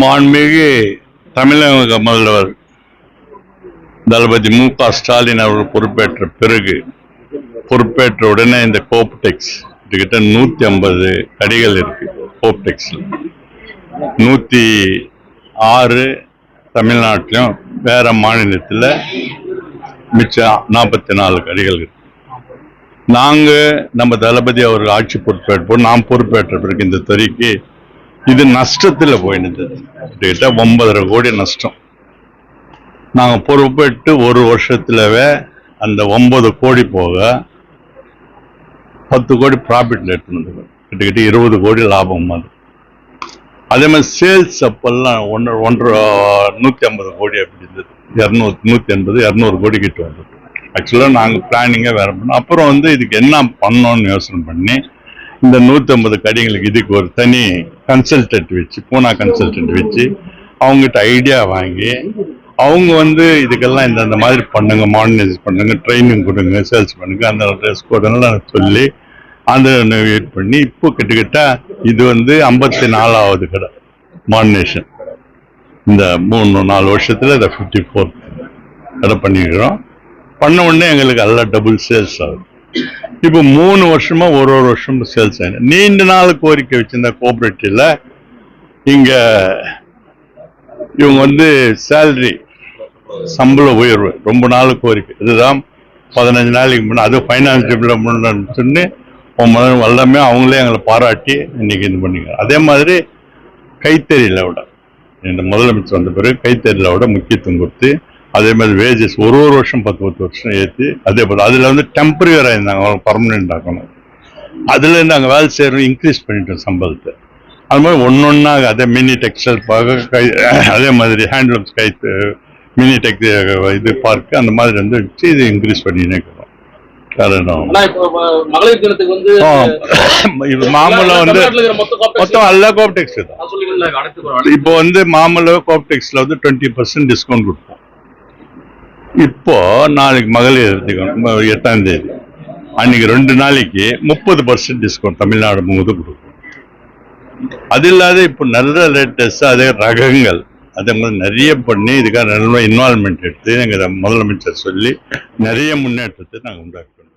மாண்புமிகு தமிழக முதல்வர் தளபதி மு க ஸ்டாலின் அவர்கள் பொறுப்பேற்ற பிறகு பொறுப்பேற்ற உடனே இந்த கோப்டெக்ஸ் கிட்ட நூத்தி ஐம்பது கடிகள் இருக்கு கோப்டெக்ஸ்ல. நூத்தி ஆறு தமிழ்நாட்டிலும் வேற மாநிலத்தில் மிச்சம் நாற்பத்தி நாலு கடிகள் இருக்கு. நாங்கள் நம்ம தளபதி அவர்கள் ஆட்சி பொறுப்பேற்போம் நாம் பொறுப்பேற்ற பிறகு இந்த துறைக்கு இது நஷ்டத்தில் போயிருந்தது கிட்டத்தட்ட ஒன்பதரை கோடி நஷ்டம். நாங்கள் பொறுப்பேற்று ஒரு வருஷத்துலவே அந்த ஒன்பது கோடி போக பத்து கோடி ப்ராஃபிட்டில் எடுத்துன்னு வந்துருக்கோம். கிட்டத்தட்ட இருபது கோடி லாபம் அது. அதே மாதிரி சேல்ஸ் அப்பெல்லாம் ஒன்று ஒன்றரை நூற்றி ஐம்பது கோடி அப்படி இருந்தது. இரநூறு நூற்றி எண்பது இரநூறு கோடி கிட்ட வந்தது ஆக்சுவலாக நாங்கள் பிளானிங்கே வேறு பண்ணோம். அப்புறம் வந்து இதுக்கு என்ன பண்ணோன்னு யோசனை பண்ணி இந்த நூற்றம்பது கடைங்களுக்கு இதுக்கு ஒரு தனி கன்சல்டன்ட் வச்சு பூனா கன்சல்டன்ட் வச்சு அவங்ககிட்ட ஐடியா வாங்கி அவங்க வந்து இதுக்கெல்லாம் இந்தந்த மாதிரி பண்ணுங்க மாடர்னைஸ் பண்ணுங்க ட்ரைனிங் கொடுங்க சேல்ஸ் பண்ணுங்க அந்த ட்ரெஸ் கோடெல்லாம் சொல்லி அந்த வெயிட் பண்ணி இப்போ கிட்டக்கிட்ட இது வந்து ஐம்பத்தி நாலாவது கடை மாடர்னேஷன் இந்த மூணு நாலு வருஷத்தில் இதை ஃபிஃப்டி ஃபோர்த் கடை பண்ணிக்கிறோம் பண்ண உடனே எங்களுக்கு எல்லாம் டபுள் சேல்ஸ் ஆகுது. இப்போ மூணு வருஷமா ஒரு ஒரு வருஷம் சேல்ஸ் ஆயிடும் நீண்ட நாள் கோரிக்கை வச்சிருந்த கோஆபரேட்டிவ்ல இங்க இவங்க வந்து சேலரி சம்பள உயர்வு ரொம்ப நாள் கோரிக்கை. இதுதான் பதினஞ்சு நாளைக்கு முன்னே அது ஃபைனான்ஸ் டிபார்ட்மெண்ட் சொன்னு எல்லாமே அவங்களே எங்களை பாராட்டி இன்னைக்கு இது பண்ணிக்க அதே மாதிரி கைத்தறியில விட இந்த முதலமைச்சர் வந்த பிறகு கைத்தறியில் விட முக்கியத்துவம் கொடுத்து அதே மாதிரி வேஜஸ் ஒரு ஒரு வருஷம் பத்து பத்து வருஷம் ஏற்றி அதே போல் அதில் வந்து டெம்பரரியாக இருந்தாங்க அவங்க பர்மனெண்ட் ஆக்கணும். அதுல அங்கே வேலை செய்யறோம் இன்க்ரீஸ் பண்ணிட்டோம் சம்பளத்தை. அது மாதிரி ஒன்னொன்னா அதே மினி டெக்ஸ்டைல் பார்க்க கை அதே மாதிரி ஹேண்ட்லூம்ஸ் கை மினி டெக் இது பார்க் அந்த மாதிரி வந்து வச்சு இது இன்க்ரீஸ் பண்ணினே இருக்கிறோம் காரணம் ஆனா இப்போ ம- மகளிர் தினத்துக்கு வந்து மொத்தம் எல்லா கோப்டெக்ஸ் இப்போ வந்து மாமூல கோப்டெக்ஸ்ல வந்து டுவெண்ட்டி பர்சன்ட் டிஸ்கவுண்ட் கொடுப்போம். இப்போ நாளைக்கு மகளிர் தினம், எட்டாம் தேதி. அன்னைக்கு ரெண்டு நாளைக்கு முப்பது பர்சன்ட் டிஸ்கவுண்ட் தமிழ்நாடு முழுவதும் கொடுக்கும். அது இல்லாத இப்போ நல்ல லேட்டஸ்ட் அதே ரகங்கள் அதே மாதிரி நிறைய பண்ணி இதுக்காக நல்ல இன்வால்மெண்ட் எடுத்து எங்கள் முதலமைச்சர் சொல்லி நிறைய முன்னேற்றத்தை நாங்கள் உண்டாக்கணும்.